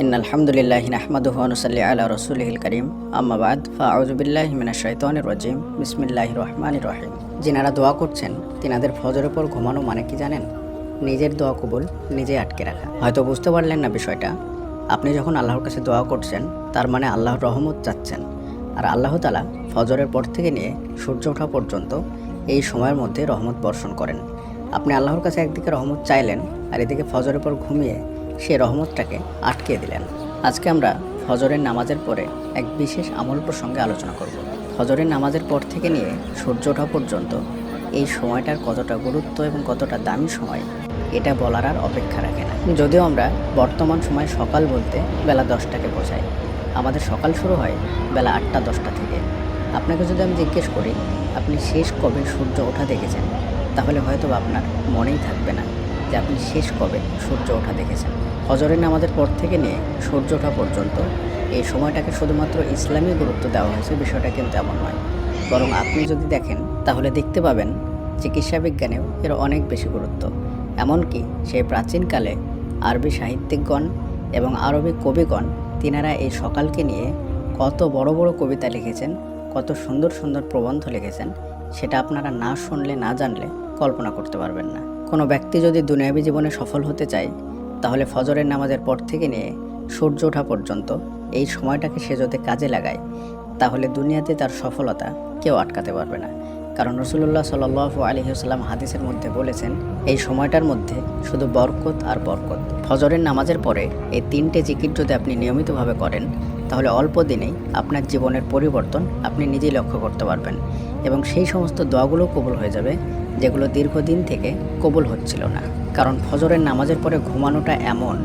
In আলহামদুলিল্লাহ নাহমাদুহু ওয়া নুসাল্লি আলা রাসূলিহিল কারীম। আম্মা বাদ, ফাআউযু বিল্লাহি মিনাশ শাইতানির রাজিম। বিসমিল্লাহির রহমানির রহিম। যিনারা দোয়া করছেন, তিনাদের ফজরের পর ঘুমানো মানে কি জানেন? নিজের দোয়া কবুল, নিজে আটকে রাখা। হয়তো বুঝতে পারলেন না বিষয়টা। আপনি যখন আল্লাহর কাছে দোয়া করছেন, তার মানে আল্লাহর রহমত চাচ্ছেন। আর আল্লাহ তালা ফজরের পর থেকে নিয়ে সূর্য ওঠা পর্যন্ত এই সময়ের মধ্যে রহমত বর্ষণ করেন। আপনি আল্লাহর কাছে একদিকে রহমত চাইলেন, আর এদিকে ফজরের পর ঘুমিয়ে সেই রহমতটাকে আটকে দিলেন। আজকে আমরা হজরের নামাজের পরে এক বিশেষ আমল প্রসঙ্গে আলোচনা করব। হজরের নামাজের পর থেকে নিয়ে সূর্য ওঠা পর্যন্ত এই সময়টার কতটা গুরুত্ব এবং কতটা দামি সময়, এটা বলার আর অপেক্ষা রাখে না। যদিও আমরা বর্তমান সময় সকাল বলতে বেলা দশটাকে বোঝাই। আমাদের সকাল শুরু হয় বেলা আটটা দশটা থেকে। আপনাকে যদি আমি জিজ্ঞেস করি, আপনি শেষ কবে সূর্য ওঠা দেখেছেন? তাহলে হয়তো আপনার মনেই থাকবে না। যে আপনি শেষ কবে সূর্য ওঠা দেখেছেন? হজরের নামাজের পর থেকে নিয়ে সূর্য ওঠা পর্যন্ত এই সময়টাকে শুধুমাত্র ইসলামী গুরুত্ব দেওয়া হয়েছে, বিষয়টা কিন্তু এমন নয়। বরং আপনি যদি দেখেন, তাহলে দেখতে পাবেন চিকিৎসা বিজ্ঞানেও এর অনেক বেশি গুরুত্ব। এমনকি সেই প্রাচীনকালে আরবি সাহিত্যিকগণ এবং আরবি কবিগণ, তিনারা এই সকালকে নিয়ে কত বড় বড় কবিতা লিখেছেন, কত সুন্দর সুন্দর প্রবন্ধ লিখেছেন সেটা আপনারা না শুনলে, না জানলে কল্পনা করতে পারবেন না। কোনো ব্যক্তি যদি দুনিয়াবী জীবনে সফল হতে চায়, তাহলে ফজরের নামাজের পর থেকে নিয়ে সূর্য ওঠা পর্যন্ত এই সময়টাকে সে যদি কাজে লাগায়, তাহলে দুনিয়াতে তার সফলতা কেউ আটকাতে পারবে না। কারণ রসুল্লাহ সাল আলহিহাস্লাম হাদিসের মধ্যে বলেছেন, এই সময়টার মধ্যে শুধু বরকত আর বরকত। ফজরের নামাজের পরে এই তিনটে জিকির যদি আপনি নিয়মিতভাবে করেন, তাহলে অল্প দিনেই আপনার জীবনের পরিবর্তন আপনি নিজেই লক্ষ্য করতে পারবেন এবং সেই সমস্ত দোয়াগুলো কবুল হয়ে যাবে, যেগুলো দীর্ঘদিন থেকে কবুল হচ্ছিল না। কারণ ফজরের নামাজের পরে ঘুমানোটা এমন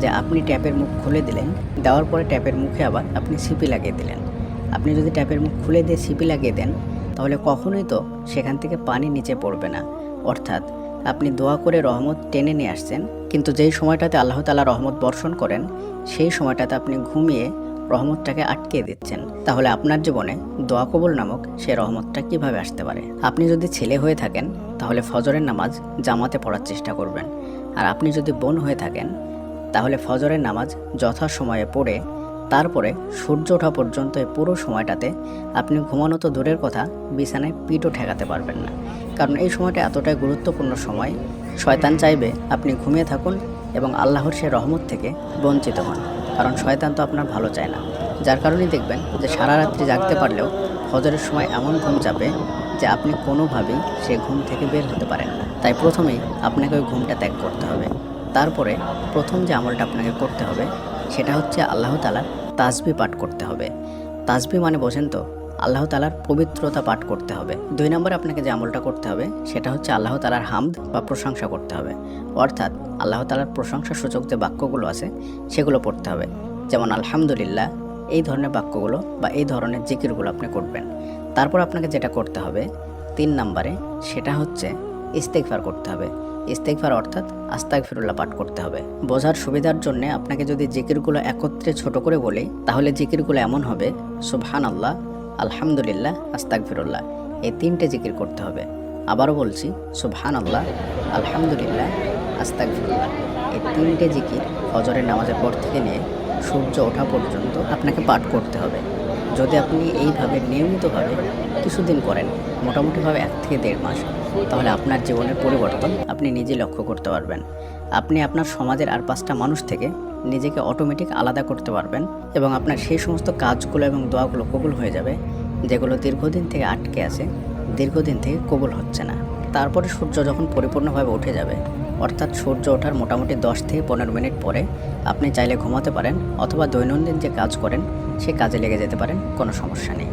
যে আপনি ট্যাপের মুখ খুলে দিলেন, দেওয়ার পরে ট্যাপের মুখে আবার আপনি সিপি লাগিয়ে দিলেন। আপনি যদি ট্যাপের মুখ খুলে দিয়ে সিপি লাগিয়ে দেন তাহলে কখনোই তো সেখান থেকে পানি নিচে পড়বে না। অর্থাৎ আপনি দোয়া করে রহমত টেনে নিয়ে আসছেন, কিন্তু যেই সময়টাতে আল্লাহ তালা রহমত বর্ষণ করেন, সেই সময়টাতে আপনি ঘুমিয়ে রহমতটাকে আটকে দিচ্ছেন। তাহলে আপনার জীবনে দোয়া কবুল নামক সে রহমতটা কীভাবে আসতে পারে? আপনি যদি ছেলে হয়ে থাকেন, তাহলে ফজরের নামাজ জামাতে পড়ার চেষ্টা করবেন। আর আপনি যদি বোন হয়ে থাকেন, তাহলে ফজরের নামাজ যথাসময়ে পড়ে তারপরে সূর্য ওঠা পর্যন্ত এই পুরো সময়টাতে আপনি ঘুমানো তো দূরের কথা, বিছানায় পিঠও ঠেকাতে পারবেন না। কারণ এই সময়টা এতটাই গুরুত্বপূর্ণ সময়, শয়তান চাইবে আপনি ঘুমিয়ে থাকুন এবং আল্লাহর সে রহমত থেকে বঞ্চিত হন। কারণ শয়তান তো আপনার ভালো চায় না। যার কারণেই দেখবেন যে সারা রাত্রি জাগতে পারলেও হজরের সময় এমন ঘুম চাপে যে আপনি কোনোভাবেই সে ঘুম থেকে বের হতে পারেন না। তাই প্রথমেই আপনাকে ওই ঘুমটা ত্যাগ করতে হবে। তারপরে প্রথম যে আমলটা আপনাকে করতে হবে, সেটা হচ্ছে আল্লাহ তালার তাজবি পাঠ করতে হবে। তাজবি মানে বোঝেন তো, আল্লাহ তালার পবিত্রতা পাঠ করতে হবে। দুই নম্বরে আপনাকে যে আমলটা করতে হবে, সেটা হচ্ছে আল্লাহ তালার হামদ বা প্রশংসা করতে হবে। অর্থাৎ আল্লাহ তালার প্রশংসা সূচক যে বাক্যগুলো আছে, সেগুলো পড়তে হবে। যেমন, আলহামদুলিল্লাহ এই ধরনের বাক্যগুলো বা এই ধরনের জিকিরগুলো আপনি করবেন। তারপর আপনাকে যেটা করতে হবে, তিন নম্বরে, সেটা হচ্ছে ইস্তেকফার করতে হবে। ইস্তেকফার অর্থাৎ আস্তাক ফিরুল্লাহ পাঠ করতে হবে। বোঝার সুবিধার জন্য আপনাকে যদি জিকিরগুলো একত্রে ছোট করে বলি, তাহলে জিকিরগুলো এমন হবে সুবহান আল্লাহ আলহামদুলিল্লাহ আস্তাক ফিরুল্লাহ এই তিনটে জিকির করতে হবে। আবারও বলছি সুবহান আল্লাহ আলহামদুলিল্লাহ আস্তাক ফিরুল্লাহ এই তিনটে জিকির ফজরের নামাজের পর থেকে নিয়ে সূর্য ওঠা পর্যন্ত আপনাকে পাঠ করতে হবে। যদি আপনি এইভাবে নিয়মিতভাবে কিছুদিন করেন, মোটামুটিভাবে এক থেকে দেড় মাস, তাহলে আপনার জীবনের পরিবর্তন আপনি নিজে লক্ষ্য করতে পারবেন। আপনি আপনার সমাজের আর পাঁচটা মানুষ থেকে নিজেকে অটোমেটিক আলাদা করতে পারবেন এবং আপনার সেই সমস্ত কাজগুলো এবং দোয়াগুলো কবুল হয়ে যাবে, যেগুলো দীর্ঘদিন থেকে আটকে আছে, দীর্ঘদিন থেকে কবুল হচ্ছে না। তারপরে সূর্য যখন পরিপূর্ণভাবে উঠে যাবে, অর্থাৎ সূর্য ওঠার মোটামুটি দশ থেকে পনেরো মিনিট পরে আপনি চাইলে ঘুমাতে পারেন অথবা দৈনন্দিন যে কাজ করেন, সে কাজে লেগে যেতে পারেন, কোনো সমস্যা নেই।